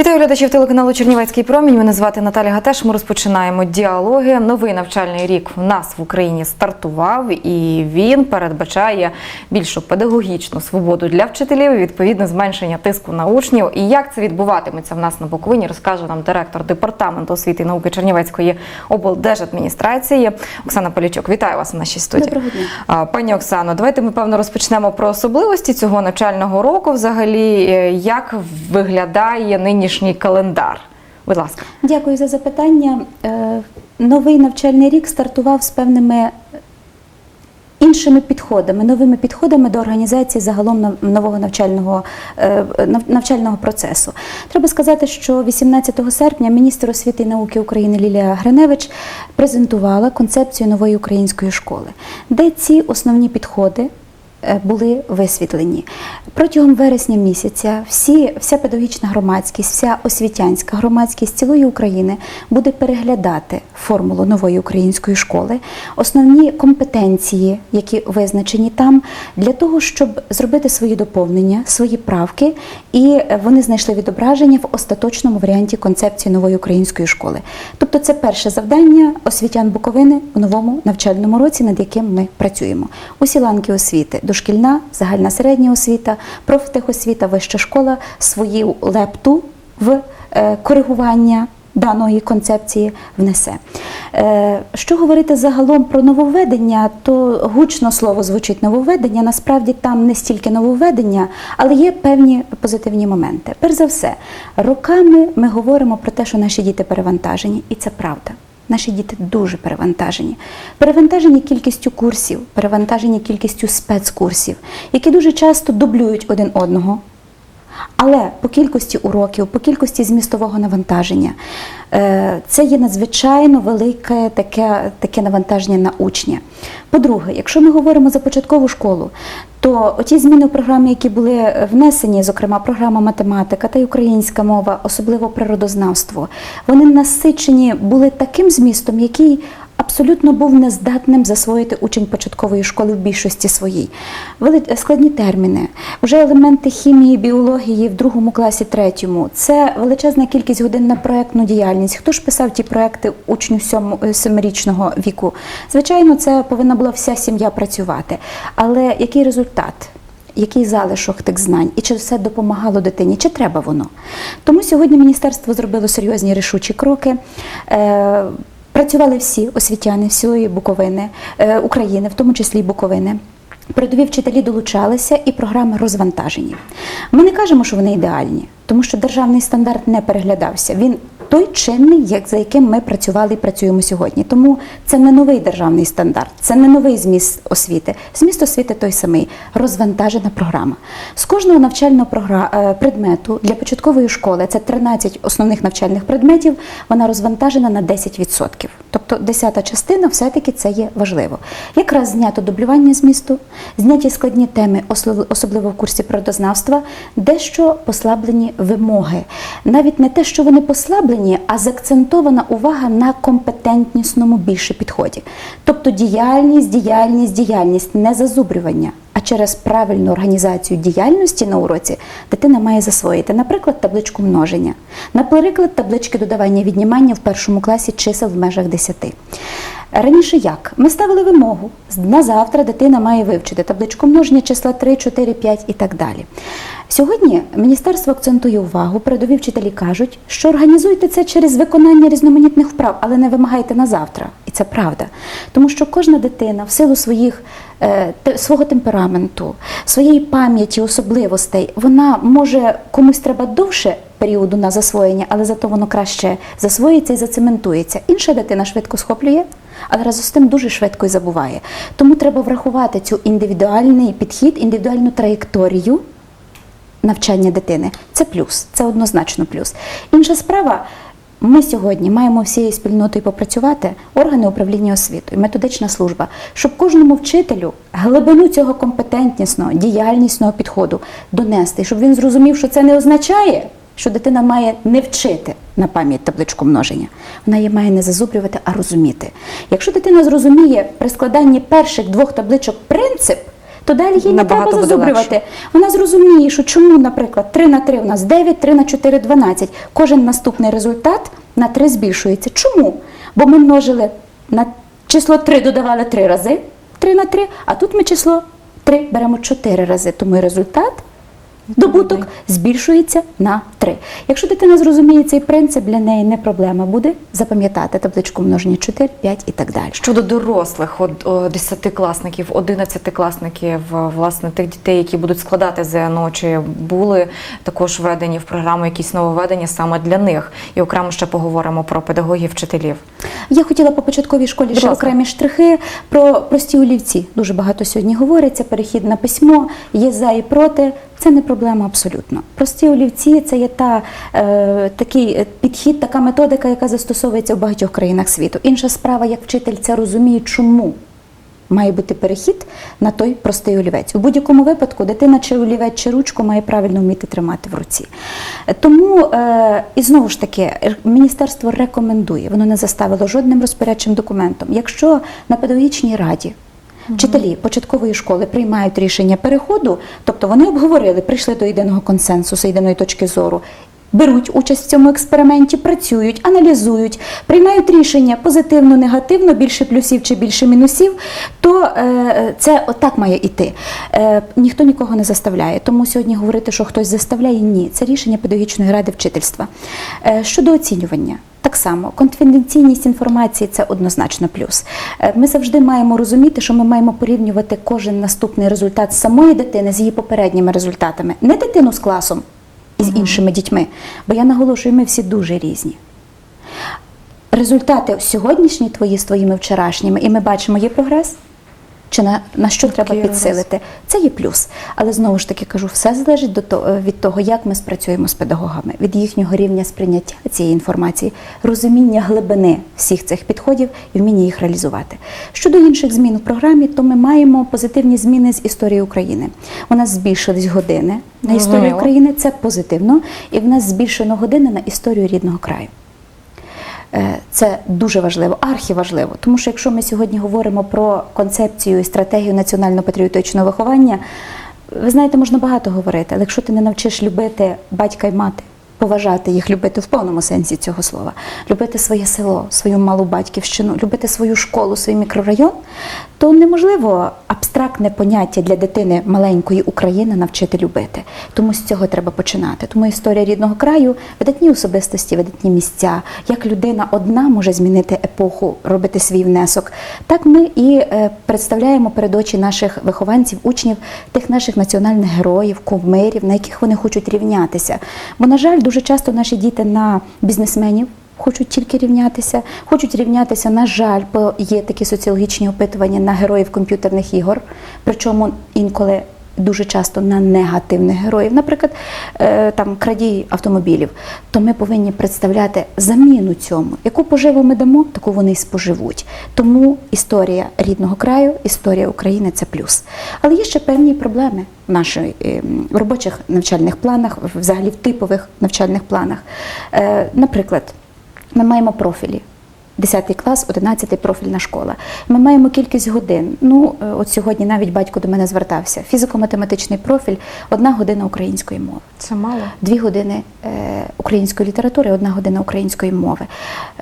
Вітаю глядачів телеканалу Чернівецький промінь. Мене звати Наталя Гатеш. Ми розпочинаємо діалоги. Новий навчальний рік в нас в Україні стартував, і він передбачає більшу педагогічну свободу для вчителів, відповідне зменшення тиску на учнів. І як це відбуватиметься в нас на Буковині, розкаже нам директор департаменту освіти і науки Чернівецької облдержадміністрації Оксана Полічок. Вітаю вас в нашій студії. Доброго дня. Пані Оксано, давайте ми певно розпочнемо про особливості цього навчального року. Взагалі, Е, як виглядає нинішній календар? Будь ласка. Дякую за запитання. Е, Новий навчальний рік стартував з певними іншими підходами, новими підходами до організації загалом нового навчального, е, навчального процесу. Треба сказати, що 18 серпня міністр освіти і науки України Лілія Гриневич презентувала концепцію нової української школи, де ці основні підходи були висвітлені. Протягом вересня місяця всі, вся педагогічна громадськість, вся освітянська громадськість цілої України буде переглядати формулу нової української школи, основні компетенції, які визначені там, для того, щоб зробити свої доповнення, свої правки, і е, вони знайшли відображення в остаточному варіанті концепції нової української школи. Тобто, це перше завдання освітян Буковини у новому навчальному році, над яким ми працюємо. Усі ланки освіти дошкільна, загальна середня освіта, профтехосвіта, вища школа свою лепту в е, коригування даної концепції внесе. Е, Що говорити загалом про нововведення, то гучно слово звучить нововведення. Насправді там не стільки нововведення, але є певні позитивні моменти. Перш за все, роками ми говоримо про те, що наші діти перевантажені, і це правда. Наші діти дуже перевантажені. Перевантажені кількістю курсів, перевантажені кількістю спецкурсів, які дуже часто дублюють один одного. Але по кількості уроків, по кількості змістового навантаження, е, це є надзвичайно велике таке, таке навантаження на учня. По-друге, якщо ми говоримо за початкову школу, то оті зміни в програмі, які були внесені, зокрема програма математика та й українська мова, особливо природознавство, вони насичені були таким змістом, який абсолютно був нездатним засвоїти учень початкової школи в більшості своїй. Складні терміни, вже елементи хімії, біології в другому класі, третьому. Це величезна кількість годин на проектну діяльність. Хто ж писав ті проекти учню е, семирічного віку? Звичайно, це повинна була вся сім'я працювати. Але який результат? Який залишок тих знань, і чи все допомагало дитині, чи треба воно? Тому сьогодні міністерство зробило серйозні рішучі кроки. Працювали всі освітяни всієї Буковини, е, України, в тому числі Буковини. Передові вчителі долучалися і програми розвантажені. Ми не кажемо, що вони ідеальні, тому що державний стандарт не переглядався. Він той чинний, як за яким ми працювали і працюємо сьогодні. Тому це не новий державний стандарт, це не новий зміст освіти. Зміст освіти той самий розвантажена програма. З кожного навчального е, предмету для початкової школи це 13 основних навчальних предметів. Вона розвантажена на 10%. Тобто 10 частина все-таки це є важливо. Якраз знято дублювання змісту, зняті складні теми, особливо в курсі природознавства, дещо послаблені вимоги. Навіть не те, що вони послаблені, а заакцентована увага на компетентнісному більше підході. Тобто діяльність, діяльність, діяльність, не зазубрювання. А через правильну організацію діяльності на уроці дитина має засвоїти, наприклад, табличку множення, наприклад, таблички додавання віднімання в першому класі чисел в межах 10. Раніше як? Ми ставили вимогу. На завтра дитина має вивчити табличку множення числа 3, 4, 5 і так далі. Сьогодні міністерство акцентує увагу, передові вчителі кажуть, що організуйте це через виконання різноманітних вправ, але не вимагайте на завтра. І це правда. Тому що кожна дитина в силу своїх, е, свого темпераменту, своєї пам'яті, особливостей, вона може комусь треба довше періоду на засвоєння, але зато воно краще засвоїться і зацементується. Інша дитина швидко схоплює, але разом з тим дуже швидко і забуває. Тому треба врахувати цю індивідуальний підхід, індивідуальну траєкторію навчання дитини. Це плюс, це однозначно плюс. Інша справа. Ми сьогодні маємо всією спільнотою попрацювати, органи управління освітою, методична служба, щоб кожному вчителю глибину цього компетентнісного, діяльнісного підходу донести, щоб він зрозумів, що це не означає, що дитина має не вчити на пам'ять табличку множення. Вона її має не зазубрювати, а розуміти. Якщо дитина зрозуміє при складанні перших двох табличок принцип, то далі їй не треба зазубрювати. Вона зрозуміє, що чому, наприклад, 3 на 3 у нас 9, 3 на 4 – 12. Кожен наступний результат на 3 збільшується. Чому? Бо ми множили на число 3 додавали 3 рази, 3 на 3, а тут ми число 3 беремо 4 рази. Тому і результат добуток збільшується на 3. Якщо дитина зрозуміє цей принцип, для неї не проблема буде запам'ятати табличку множення 4, 5 і так далі. Щодо дорослих, от, о, десятикласників, одинадцятикласників, е, власне, тих дітей, які будуть складати ЗНО, чи були також введені в програму якісь нововведення саме для них? І окремо ще поговоримо про педагогів, вчителів. Я хотіла по початковій школі Будь ще ласка. окремі штрихи про прості олівці. Дуже багато сьогодні говориться. Перехід на письмо, є за і проти. Це не проблема абсолютно. Прості олівці це є та е, такий е, підхід, така методика, яка застосовується в багатьох країнах світу. Інша справа, як вчитель це розуміє, чому. Має бути перехід на той простий олівець. У будь-якому випадку дитина чи олівець, чи ручку має правильно вміти тримати в руці. Тому, е, і знову ж таки, міністерство рекомендує, воно не заставило жодним розпорядчим документом. Якщо на педагогічній раді Вчителі початкової школи приймають рішення переходу, тобто вони обговорили, прийшли до єдиного консенсусу, єдиної точки зору, беруть участь в цьому експерименті, працюють, аналізують, приймають рішення позитивно, негативно, більше плюсів чи більше мінусів, то е, це отак має йти. Е, ніхто нікого не заставляє. Тому сьогодні говорити, що хтось заставляє, ні. Це рішення педагогічної ради вчительства. Е, щодо оцінювання. Так само, конфіденційність інформації це однозначно плюс. Е, Ми завжди маємо розуміти, що ми маємо порівнювати кожен наступний результат самої дитини з її попередніми результатами, не дитину з класом з іншими дітьми. Бо я наголошую, ми всі дуже різні. Результати сьогоднішні твої з твоїми вчорашніми, і ми бачимо, є прогрес. Чи на, на що треба Такий підсилити? Це є плюс. Але знову ж таки кажу, все залежить до того, від того, як ми спрацюємо з педагогами, від їхнього рівня сприйняття цієї інформації, розуміння глибини всіх цих підходів і вміння їх реалізувати. Щодо інших змін у програмі, то ми маємо позитивні зміни з історії України. У нас збільшились години на історію. України, це позитивно, і в нас збільшено години на історію рідного краю. Е, Це дуже важливо, архіважливо, тому що якщо ми сьогодні говоримо про концепцію і стратегію національно-патріотичного виховання, ви знаєте, можна багато говорити, але якщо ти не навчиш любити батька і мати, поважати їх, любити в повному сенсі цього слова, любити своє село, свою малу батьківщину, любити свою школу, свій мікрорайон, то неможливо абстрактне поняття для дитини маленької України навчити любити. Тому з цього треба починати. Тому історія рідного краю, видатні особистості, видатні місця, як людина одна може змінити епоху, робити свій внесок. Так ми і е, представляємо перед очі наших вихованців, учнів, тих наших національних героїв, кумирів, на яких вони хочуть рівнятися. Бо, на жаль, дуже часто наші діти на бізнесменів. Хочуть тільки рівнятися, хочуть рівнятися, на жаль, бо є такі соціологічні опитування на героїв комп'ютерних ігор, причому інколи дуже часто на негативних героїв, наприклад, е, там крадій автомобілів. То ми повинні представляти заміну цьому. Яку поживу ми дамо, таку вони й споживуть. Тому історія рідного краю, історія України це плюс. Але є ще певні проблеми в наших е, робочих навчальних планах, взагалі в типових навчальних планах. Е, Наприклад, ми маємо профілі. 10 клас, 11 профільна школа. Ми маємо кількість годин. Ну, е, от сьогодні навіть батько до мене звертався. Фізико-математичний профіль, одна година української мови. Це мало. Дві години е, української літератури, одна година української мови.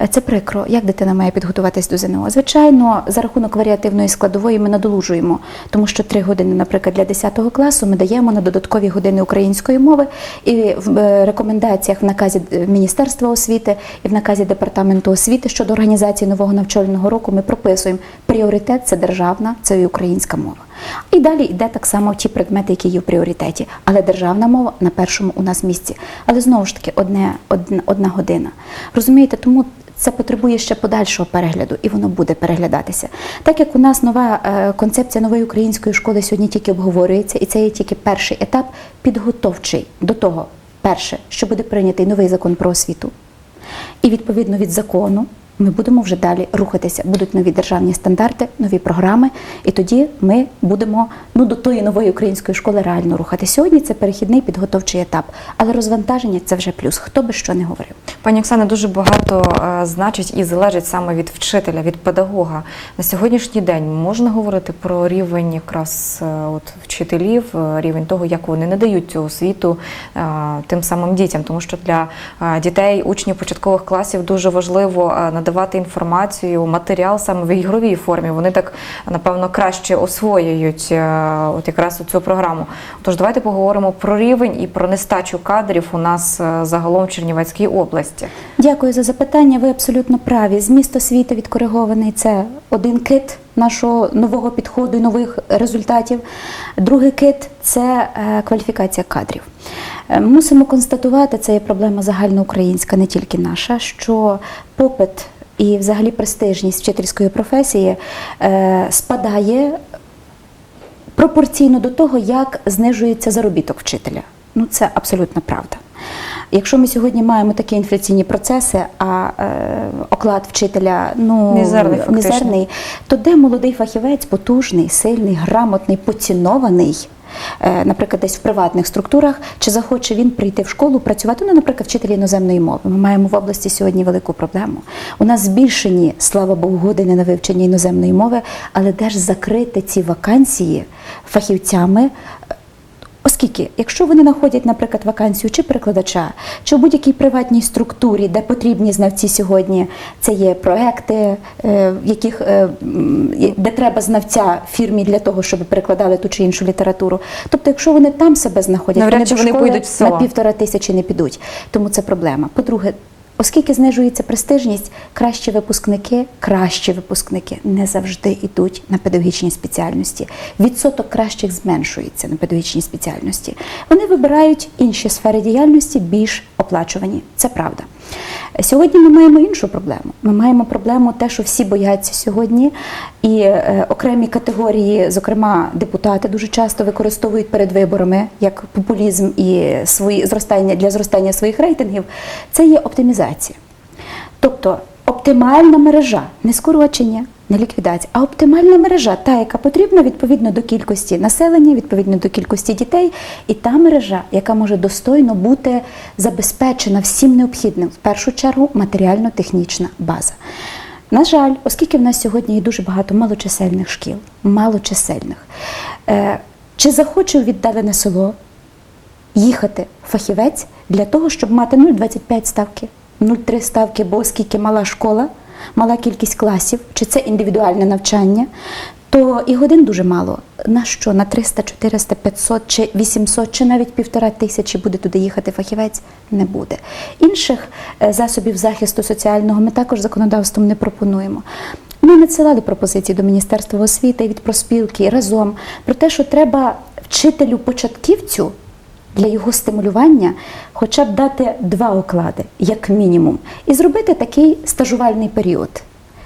Е, Це прикро. Як дитина має підготуватись до ЗНО? Звичайно, за рахунок варіативної складової ми надолужуємо, тому що три години, наприклад, для 10 класу ми даємо на додаткові години української мови. І в рекомендаціях в наказі Міністерства освіти і в наказі департаменту освіти щодо організації нового навчального року ми прописуємо пріоритет це державна, це і українська мова. І далі йде так само ті предмети, які є в пріоритеті. Але державна мова на першому у нас місці. Але знову ж таки, одне, одна, одна година. Розумієте, тому це потребує ще подальшого перегляду, і воно буде переглядатися. Так як у нас нова е, концепція нової української школи сьогодні тільки обговорюється, і це є тільки перший етап підготовчий до того, перше, що буде прийнятий новий закон про освіту. І відповідно від закону Ми будемо вже далі рухатися. Будуть нові державні стандарти, нові програми, і тоді ми будемо ну до тої нової української школи реально рухати. Сьогодні це перехідний підготовчий етап, але розвантаження це вже плюс. Хто би що не говорив. Пані Оксана, дуже багато е, значить і залежить саме від вчителя, від педагога. На сьогоднішній день можна говорити про рівень якраз е, от вчителів, е, рівень того, як вони надають цю освіту тим самим дітям, тому що для дітей, учнів початкових класів дуже важливо е, надавати інформацію, матеріал саме в ігровій формі. Вони так напевно краще освоюють е, от якраз цю програму. Тож давайте поговоримо про рівень і про нестачу кадрів у нас е, загалом в Чернівецькій області. Дякую за запитання. Ви абсолютно праві. Зміст освіти відкоригований це один кит нашого нового підходу і нових результатів. Другий кит це е, кваліфікація кадрів. Мусимо констатувати, це є проблема загальноукраїнська, не тільки наша, що попит і взагалі престижність вчительської професії е, спадає пропорційно до того, як знижується заробіток вчителя. Ну це абсолютна правда. Якщо ми сьогодні маємо такі інфляційні процеси, а е, оклад вчителя ну Мізерний, мізерний, то де молодий фахівець, потужний, сильний, грамотний, поцінований, е, наприклад, десь в приватних структурах, чи захоче він прийти в школу працювати, ну, наприклад, вчитель іноземної мови. Ми маємо в області сьогодні велику проблему. У нас збільшені, слава Богу, години на вивчення іноземної мови, але де ж закрити ці вакансії фахівцями? Оскільки, якщо вони знаходять, наприклад, вакансію чи перекладача, чи в будь-якій приватній структурі, де потрібні знавці сьогодні, це є проекти, е, яких, е, де треба знавця фірмі для того, щоб перекладали ту чи іншу літературу. Тобто, якщо вони там себе знаходять, Навряд вони, вони школи поїдуть в село. на півтора тисячі не підуть. Тому це проблема. По-друге, Оскільки знижується престижність, кращі випускники, кращі випускники не завжди йдуть на педагогічні спеціальності. Відсоток кращих зменшується на педагогічній спеціальності. Вони вибирають інші сфери діяльності більш оплачувані. Це правда. Сьогодні ми маємо іншу проблему. Ми маємо проблему те, що всі бояться сьогодні, і е, окремі категорії, зокрема депутати, дуже часто використовують перед виборами як популізм і свої зростання для зростання своїх рейтингів. Це є оптимізація. Тобто оптимальна мережа, не скорочення, не ліквідація, а оптимальна мережа, та, яка потрібна відповідно до кількості населення, відповідно до кількості дітей, і та мережа, яка може достойно бути забезпечена всім необхідним, в першу чергу матеріально-технічна база. На жаль, оскільки в нас сьогодні є дуже багато малочисельних шкіл, малочисельних, е, чи захоче віддалене село їхати фахівець для того, щоб мати 0,25 ставки, 0,3 ставки, бо оскільки мала школа, мала кількість класів, чи це індивідуальне навчання, то і годин дуже мало. На що? На 300, 400, 500 чи 800, чи навіть півтора тисячі буде туди їхати фахівець? Не буде. Інших е, засобів захисту соціального ми також законодавством не пропонуємо. Ми надсилали пропозиції до Міністерства освіти від проспілки разом про те, що треба вчителю початківцю для його стимулювання хоча б дати два оклади, як мінімум, і зробити такий стажувальний період.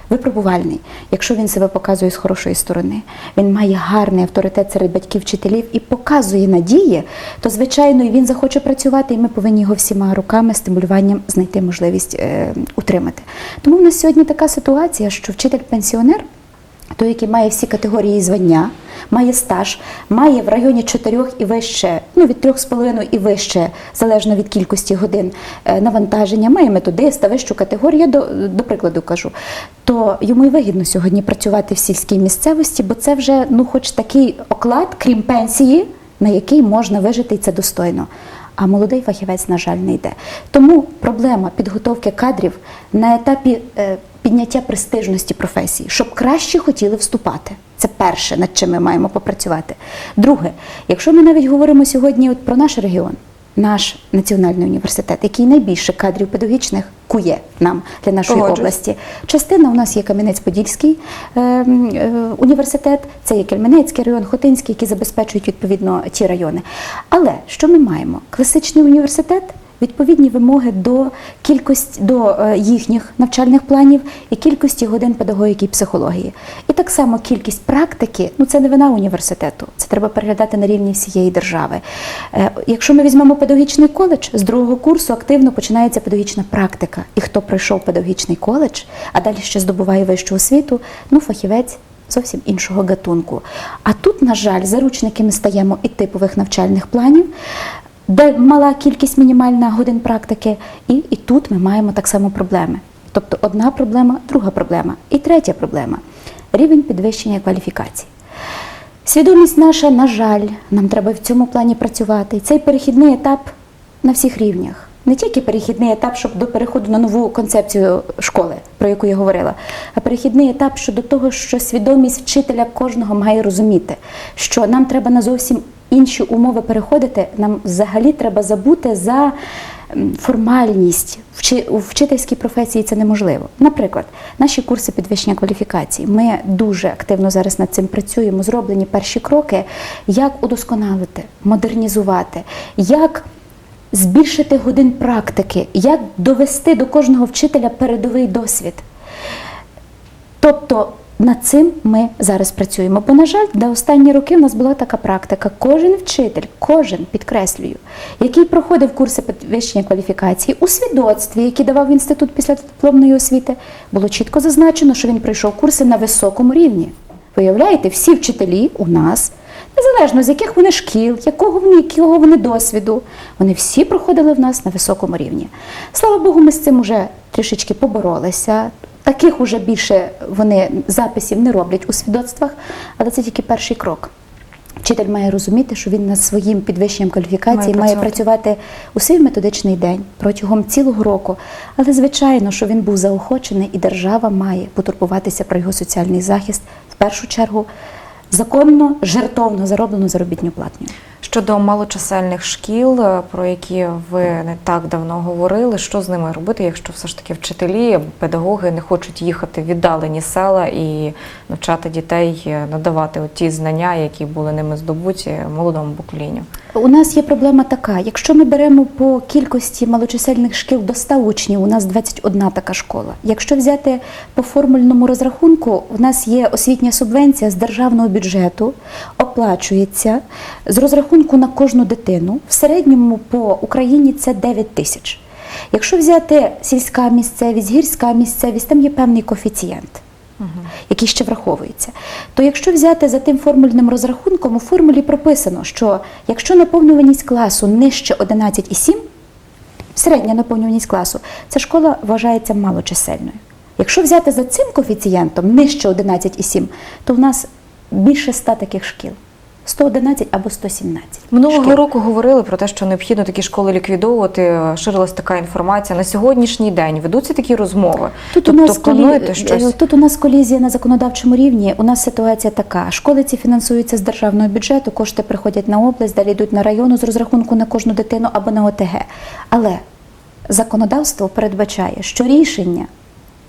Випробувальний, якщо він себе показує з хорошої сторони, він має гарний авторитет серед батьків вчителів і показує надії, то звичайно він захоче працювати, і ми повинні його всіма руками стимулюванням знайти можливість е, утримати. Тому в нас сьогодні така ситуація, що вчитель-пенсіонер той, який має всі категорії звання, має стаж, має в районі 4 і вище, ну від 3,5 і вище, залежно від кількості годин е, навантаження, має методиста, вищу категорію, я до, до прикладу кажу, то йому й вигідно сьогодні працювати в сільській місцевості, бо це вже ну, хоч такий оклад, крім пенсії, на який можна вижити і це достойно. А молодий фахівець, на жаль, не йде. Тому проблема підготовки кадрів на етапі е, підняття престижності професії, щоб краще хотіли вступати. Це перше, над чим ми маємо попрацювати. Друге, якщо ми навіть говоримо сьогодні от про наш регіон, наш національний університет, який найбільше кадрів педагогічних кує нам для нашої Погоджуюсь. області. Частина у нас є Кам'янець-Подільський е, е, університет, це є Кельменецький район, Хотинський, які забезпечують відповідно ті райони. Але що ми маємо? Класичний університет відповідні вимоги до кількості до е, їхніх навчальних планів і кількості годин педагогіки і психології. І так само кількість практики, ну це не вина університету, це треба переглядати на рівні всієї держави. Е, Якщо ми візьмемо педагогічний коледж, з другого курсу активно починається педагогічна практика. І хто пройшов педагогічний коледж, а далі ще здобуває вищу освіту, ну фахівець зовсім іншого гатунку. А тут, на жаль, заручниками стаємо і типових навчальних планів, де мала кількість мінімальна годин практики, і, і тут ми маємо так само проблеми. Тобто одна проблема, друга проблема і третя проблема рівень підвищення кваліфікації. Свідомість наша, на жаль, нам треба в цьому плані працювати. Цей перехідний етап на всіх рівнях. Не тільки перехідний етап, щоб до переходу на нову концепцію школи, про яку я говорила, а перехідний етап щодо того, що свідомість вчителя кожного має розуміти, що нам треба на зовсім інші умови переходити. Нам взагалі треба забути за формальність. У вчительській професії це неможливо. Наприклад, наші курси підвищення кваліфікації. Ми дуже активно зараз над цим працюємо. Зроблені перші кроки, як удосконалити, модернізувати, як збільшити годин практики, як довести до кожного вчителя передовий досвід. Тобто над цим ми зараз працюємо. Бо, на жаль, до останні роки в нас була така практика. Кожен вчитель, кожен підкреслюю, який проходив курси підвищення кваліфікації у свідоцтві, які давав інститут після дипломної освіти, було чітко зазначено, що він пройшов курси на високому рівні. Виявляєте, всі вчителі у нас, незалежно з яких вони шкіл, якого вони, якого вони досвіду, вони всі проходили в нас на високому рівні. Слава Богу, ми з цим уже трішечки поборолися. Таких уже більше вони записів не роблять у свідоцтвах, але це тільки перший крок. Вчитель має розуміти, що він над своїм підвищенням кваліфікації Має має працювати. працювати у свій методичний день протягом цілого року. Але звичайно, що він був заохочений, і держава має потурбуватися про його соціальний захист в першу чергу законно, жертовно зароблену заробітню платню. Щодо малочисельних шкіл, е, про які ви не так давно говорили, що з ними робити, якщо все ж таки вчителі, педагоги не хочуть їхати в віддалені села і навчати дітей е, надавати ті знання, які були ними здобуті молодому поколінню. У нас є проблема така: якщо ми беремо по кількості малочисельних шкіл до 100 учнів, у нас 21 така школа. Якщо взяти по формульному розрахунку, у нас є освітня субвенція з державного бюджету, оплачується з розрахунку на кожну дитину. В середньому по Україні це 9 тисяч. Якщо взяти сільська місцевість, гірська місцевість, там є певний коефіцієнт який ще враховується. То якщо взяти за тим формульним розрахунком, у формулі прописано, що якщо наповнюваність класу нижче 11,7, середня наповнюваність класу, ця школа вважається малочисельною. Якщо взяти за цим коефіцієнтом нижче 11,7, то в нас більше 100 таких шкіл. 111 або 117. Минулого шкіл. року говорили про те, що необхідно такі школи ліквідовувати. Ширилась така інформація. На сьогоднішній день ведуться такі розмови. Тут, тобто у нас плануєте колі... щось? тут у нас колізія на законодавчому рівні. У нас ситуація така: школи ці фінансуються з державного бюджету, кошти приходять на область, далі йдуть на району з розрахунку на кожну дитину або на ОТГ. Але законодавство передбачає, що рішення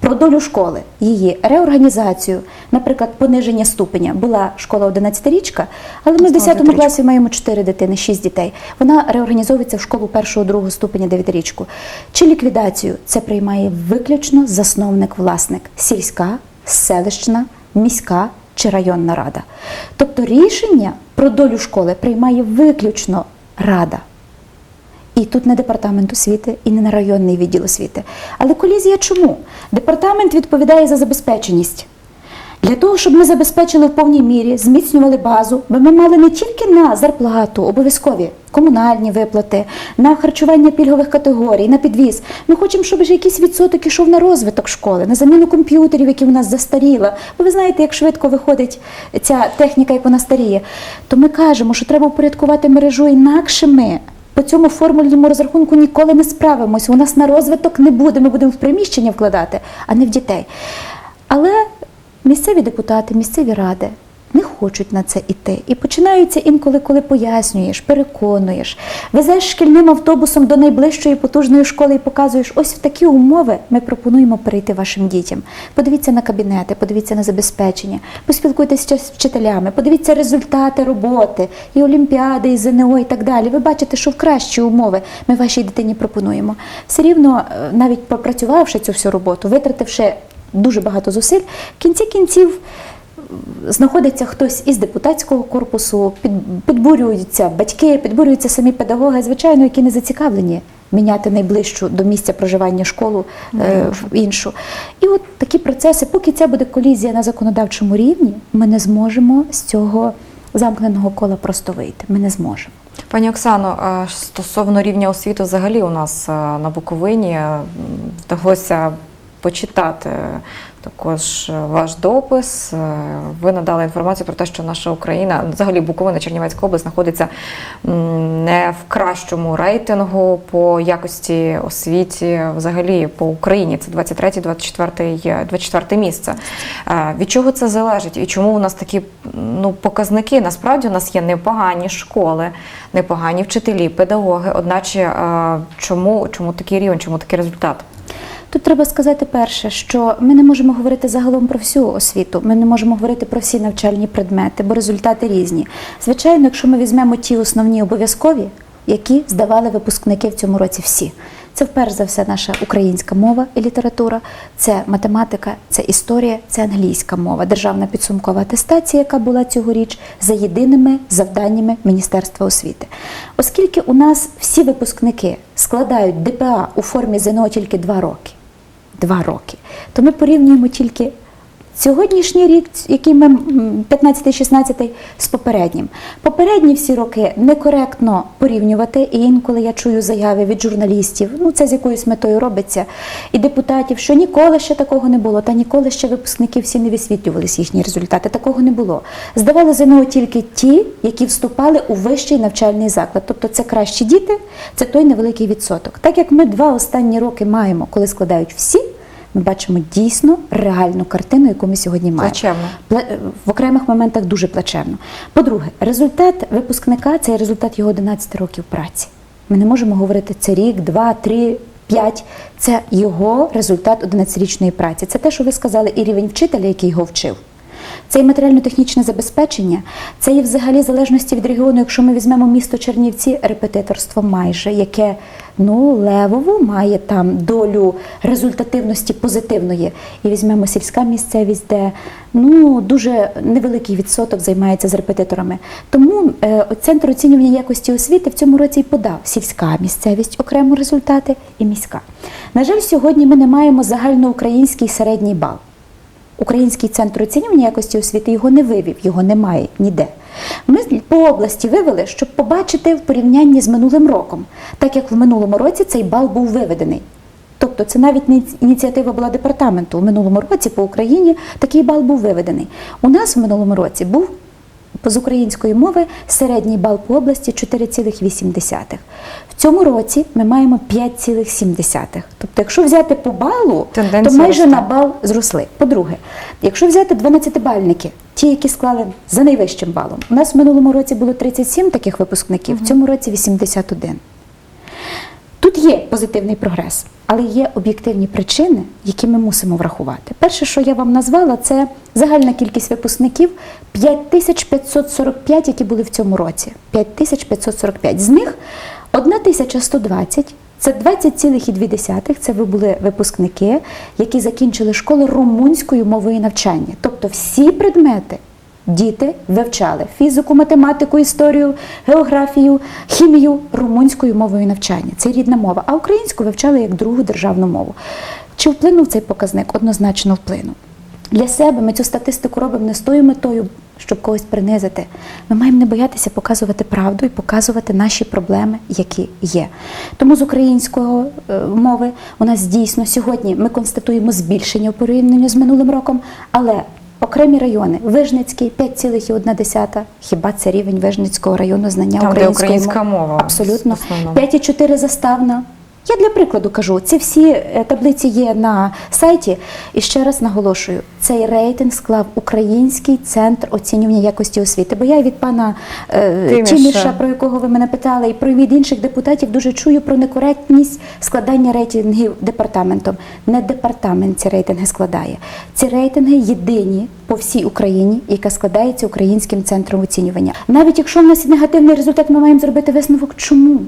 про долю школи, її реорганізацію, наприклад, пониження ступеня, була школа 11-річка, але ми в Стала 10 класі маємо 4 дитини, 6 дітей. Вона реорганізовується в школу першого другого ступеня 9-річку. Чи ліквідацію це приймає виключно засновник-власник сільська, селищна, міська чи районна рада. Тобто рішення про долю школи приймає виключно рада. І тут не департамент освіти, і не на районний відділ освіти. Але колізія чому? Департамент відповідає за забезпеченість. Для того, щоб ми забезпечили в повній мірі, зміцнювали базу, бо ми мали не тільки на зарплату обов'язкові комунальні виплати, на харчування пільгових категорій, на підвіз. Ми хочемо, щоб якийсь відсоток ішов на розвиток школи, на заміну комп'ютерів, які у нас застаріла. Бо ви знаєте, як швидко виходить ця техніка, як вона старіє. То ми кажемо, що треба упорядкувати мережу інакше ми. По цьому формульному розрахунку ніколи не справимося. У нас на розвиток не буде. Ми будемо в приміщення вкладати, а не в дітей. Але місцеві депутати, місцеві ради не хочуть на це йти. І починаються інколи, коли пояснюєш, переконуєш, везеш шкільним автобусом до найближчої потужної школи і показуєш, ось в такі умови ми пропонуємо перейти вашим дітям. Подивіться на кабінети, подивіться на забезпечення, поспілкуйтеся з вчителями, подивіться результати роботи, і олімпіади, і ЗНО, і так далі. Ви бачите, що в кращі умови ми вашій дитині пропонуємо. Все рівно, е, навіть пропрацювавши цю всю роботу, витративши дуже багато зусиль, в кінці кінців знаходиться хтось із депутатського корпусу, підбурюються батьки, підбурюються самі педагоги, звичайно, які не зацікавлені міняти найближчу до місця проживання школу е, в іншу. І от такі процеси, поки ця буде колізія на законодавчому рівні, ми не зможемо з цього замкненого кола просто вийти. Ми не зможемо. Пані Оксано, стосовно рівня освіти, взагалі у нас е, на Буковині вдалося почитати також е, ваш допис. Е, Ви надали інформацію про те, що наша Україна, взагалі Буковина, Чернівецька область, знаходиться не в кращому рейтингу по якості освіті, взагалі по Україні. Це 23-24 24 місце. Е, Від чого це залежить? І чому у нас такі ну, показники? Насправді у нас є непогані школи, непогані вчителі, педагоги. Одначе чому, чому такий рівень, чому такий результат? Тут треба сказати перше, що ми не можемо говорити загалом про всю освіту, ми не можемо говорити про всі навчальні предмети, бо результати різні. Звичайно, якщо ми візьмемо ті основні обов'язкові, які здавали випускники в цьому році всі. Це вперше за все наша українська мова і література, це математика, це історія, це англійська мова, державна підсумкова атестація, яка була цьогоріч за єдиними завданнями Міністерства освіти. Оскільки у нас всі випускники складають ДПА у формі ЗНО тільки два роки, два роки, то ми порівнюємо тільки Сьогоднішній рік, який ми м, 15-16, з попереднім. Попередні всі роки некоректно порівнювати, і інколи я чую заяви від журналістів, ну це з якоюсь метою робиться, і депутатів, що ніколи ще такого не було, та ніколи ще випускники всі не висвітлювалися їхні результати. Такого не було. Здавали ЗНО тільки ті, які вступали у вищий навчальний заклад. Тобто це кращі діти, це той невеликий відсоток. Так як ми два останні роки маємо, коли складають всі. Ми бачимо дійсно реальну картину, яку ми сьогодні маємо. Плачевно. В окремих моментах дуже плачевно. По-друге, результат випускника це результат його 11 років праці. Ми не можемо говорити це рік, два, три, п'ять. Це його результат 11-річної праці. Це те, що ви сказали, і рівень вчителя, який його вчив. Це і матеріально-технічне забезпечення, це і взагалі залежності від регіону, якщо ми візьмемо місто Чернівці, репетиторство майже, яке ну левову має там долю результативності позитивної. І візьмемо сільська місцевість, де ну дуже невеликий відсоток займається з репетиторами. Тому е, центр оцінювання якості освіти в цьому році й подав сільська місцевість окремо результати і міська. На жаль, сьогодні ми не маємо загальноукраїнський середній бал. Український центр оцінювання якості освіти його не вивів, його немає ніде. Ми по області вивели, щоб побачити в порівнянні з минулим роком, так як в минулому році цей бал був виведений. Тобто це навіть не ініціатива була департаменту. У минулому році по Україні такий бал був виведений. У нас в минулому році був з української мови середній бал по області 4,8. В цьому році ми маємо 5,7. Тобто, якщо взяти по балу, Тенденція то майже росте. на бал зросли. По-друге, якщо взяти 12-бальники, ті, які склали за найвищим балом, у нас в минулому році було 37 таких випускників, в цьому році 81. Тут є позитивний прогрес, але є об'єктивні причини, які ми мусимо врахувати. Перше, що я вам назвала, це загальна кількість випускників 5545, які були в цьому році. 5545. З них 1120 це 20,2. Це ви були випускники, які закінчили школу румунською мовою навчання. Тобто всі предмети діти вивчали фізику, математику, історію, географію, хімію румунською мовою навчання. Це рідна мова. А українську вивчали як другу державну мову. Чи вплинув цей показник? Однозначно вплинув. Для себе ми цю статистику робимо не з тою метою, щоб когось принизити. Ми маємо не боятися показувати правду і показувати наші проблеми, які є. Тому з української е, мови у нас дійсно сьогодні ми констатуємо збільшення у порівнянні з минулим роком, але окремі райони Вижницький 5,1. Хіба це рівень Вижницького району знання Там, де українська мови? мова, Абсолютно. в основному. 5,4 заставна. Я для прикладу кажу, ці всі е, таблиці є на сайті. І ще раз наголошую, цей рейтинг склав Український центр оцінювання якості освіти. Бо я від пана е, Тиміша. Про якого ви мене питали, і про від інших депутатів дуже чую про некоректність складання рейтингів департаментом. Не департамент ці рейтинги складає. Ці рейтинги єдині по всій Україні, яка складається Українським центром оцінювання. Навіть якщо в нас негативний результат, ми маємо зробити висновок, чому.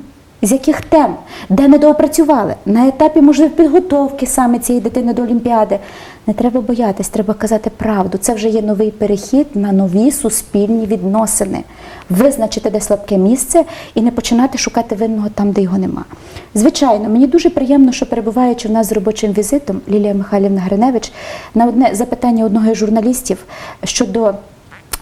З яких тем, де не доопрацювали, на етапі можливо підготовки саме цієї дитини до Олімпіади. Не треба боятись, треба казати правду. Це вже є новий перехід на нові суспільні відносини. Визначити, де слабке місце, і не починати шукати винного там, де його нема. Звичайно, мені дуже приємно, що перебуваючи в нас з робочим візитом, Лілія Михайлівна Гриневич, на одне запитання одного із журналістів щодо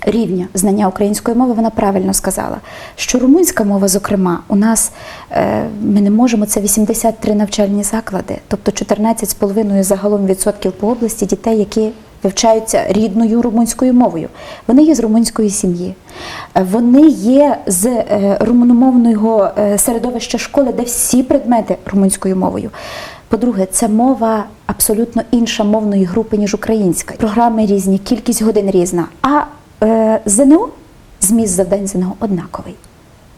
рівня знання української мови, вона правильно сказала, що румунська мова, зокрема, у нас е, ми не можемо це 83 навчальні заклади, тобто 14,5 загалом відсотків по області дітей, які вивчаються рідною румунською мовою. Вони є з румунської сім'ї, вони є з е, румуномовного е, середовища школи, де всі предмети румунською мовою. По-друге, це мова абсолютно інша мовної групи, ніж українська. Програми різні, кількість годин різна. А ЗНО, зміст завдань ЗНО однаковий.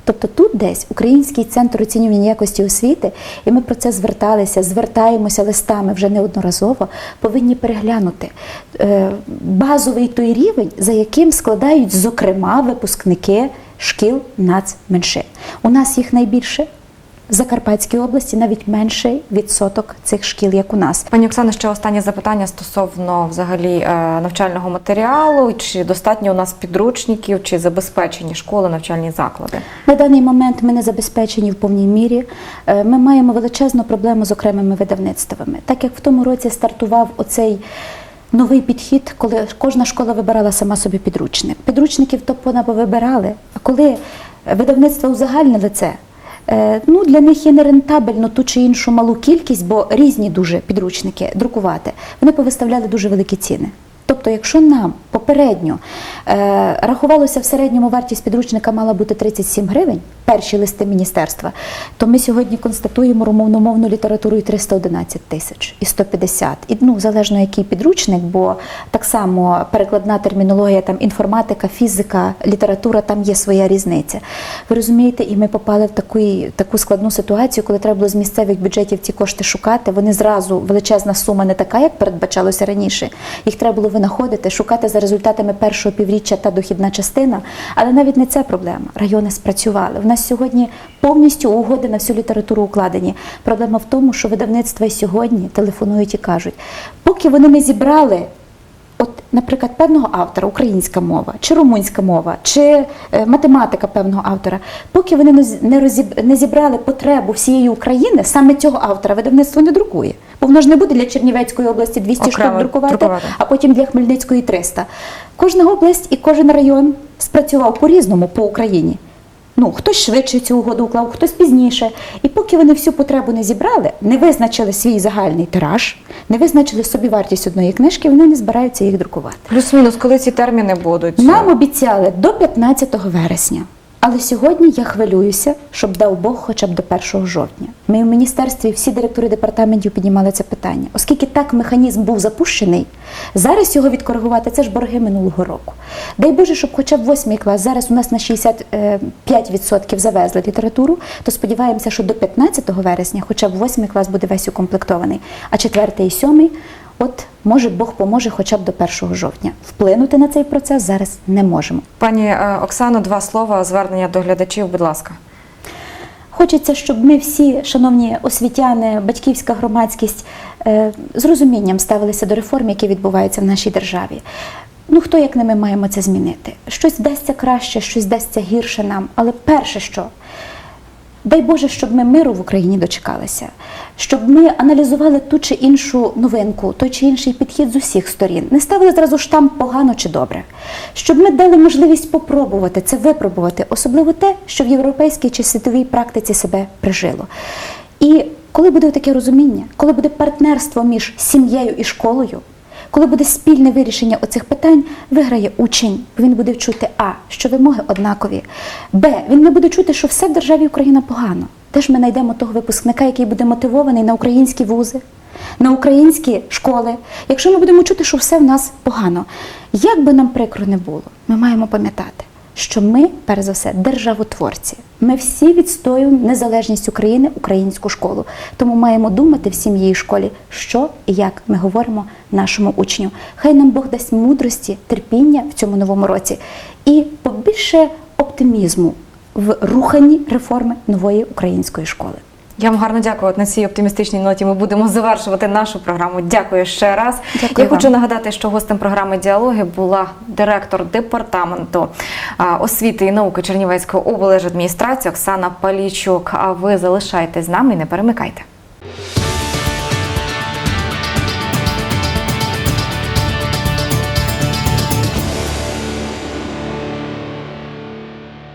Тобто тут десь Український центр оцінювання якості освіти, і ми про це зверталися, звертаємося листами вже неодноразово, повинні переглянути е, базовий той рівень, за яким складають, зокрема, випускники шкіл нацменшин. У нас їх найбільше. В Закарпатській області навіть менший відсоток цих шкіл, як у нас. Пані Оксано, ще останнє запитання стосовно взагалі е, навчального матеріалу. Чи достатньо у нас підручників, чи забезпечені школи, навчальні заклади? На даний момент ми не забезпечені в повній мірі. Е, Ми маємо величезну проблему з окремими видавництвами. Так як в тому році стартував оцей новий підхід, коли кожна школа вибирала сама собі підручник. Підручників то понавибирали, а коли видавництва узагальнили це. Е, Ну, для них є нерентабельно ту чи іншу малу кількість, бо різні дуже підручники друкувати. Вони повиставляли дуже великі ціни. Тобто, якщо нам попередньо е, рахувалося в середньому вартість підручника мала бути 37 гривень, перші листи міністерства, то ми сьогодні констатуємо румовномовну літературу і 311 тисяч, і 150. І ну, залежно який підручник, бо так само перекладна термінологія, там інформатика, фізика, література, там є своя різниця. Ви розумієте, і ми попали в таку, таку складну ситуацію, коли треба було з місцевих бюджетів ці кошти шукати. Вони зразу величезна сума не така, як передбачалося раніше. Їх треба було винаходити, шукати за результатами першого півріччя та дохідна частина. Але навіть не це проблема. Райони спрацювали. У нас сьогодні повністю угоди на всю літературу укладені. Проблема в тому, що видавництва сьогодні телефонують і кажуть, поки вони не зібрали. От, наприклад, певного автора, українська мова, чи румунська мова, чи е, математика певного автора, поки вони не розіб, не зібрали потребу всієї України, саме цього автора видавництво не друкує. Бо воно ж не буде для Чернівецької області 200 Окремо штук друкувати, друкувати. а потім для Хмельницької 300. Кожна область і кожен район спрацював по-різному по Україні. Ну, хтось швидше цю угоду уклав, хтось пізніше. І поки вони всю потребу не зібрали, не визначили свій загальний тираж, не визначили собі вартість одної книжки, вони не збираються їх друкувати. Плюс-мінус, коли ці терміни будуть? Нам обіцяли до 15 вересня. Але сьогодні я хвилююся, щоб дав Бог хоча б до 1 жовтня. Ми в міністерстві всі директори департаментів піднімали це питання, оскільки так механізм був запущений. Зараз його відкоригувати це ж борги минулого року. Дай Боже, щоб хоча б 8 клас зараз у нас на 65% завезли літературу, то сподіваємося, що до 15 вересня, хоча б 8 клас буде весь укомплектований, а 4 і 7 От може Бог поможе хоча б до 1 жовтня. Вплинути на цей процес зараз не можемо. Пані е, Оксано, два слова звернення до глядачів, будь ласка. Хочеться, щоб ми всі, шановні освітяни, батьківська громадськість, е, з розумінням ставилися до реформ, які відбуваються в нашій державі. Ну, хто як не ми маємо це змінити? Щось дасться краще, щось дасться гірше нам. Але перше, що дай Боже, щоб ми миру в Україні дочекалися, щоб ми аналізували ту чи іншу новинку, той чи інший підхід з усіх сторін, не ставили зразу штамп погано чи добре, щоб ми дали можливість попробувати це випробувати, особливо те, що в європейській чи світовій практиці себе прижило. І коли буде таке розуміння, коли буде партнерство між сім'єю і школою, коли буде спільне вирішення оцих питань, виграє учень, він буде чути А, що вимоги однакові. Б, він не буде чути, що все в державі Україна погано. Де ж ми знайдемо того випускника, який буде мотивований на українські вузи, на українські школи? Якщо ми будемо чути, що все в нас погано, як би нам прикро не було, ми маємо пам'ятати, що ми, перш за все, державотворці. Ми всі відстоюємо незалежність України, українську школу. Тому маємо думати в сім'ї і школі, що і як ми говоримо нашому учню. Хай нам Бог дасть мудрості, терпіння в цьому новому році і побільше оптимізму в руханні реформи нової української школи. Я вам гарно дякую. От на цій оптимістичній ноті ми будемо завершувати нашу програму. Дякую ще раз. Дякую Я вам. хочу нагадати, що гостем програми Діалоги була директор департаменту освіти і науки Чернівецької облдержадміністрації Оксана Палічук. А ви залишайтесь з нами і не перемикайте.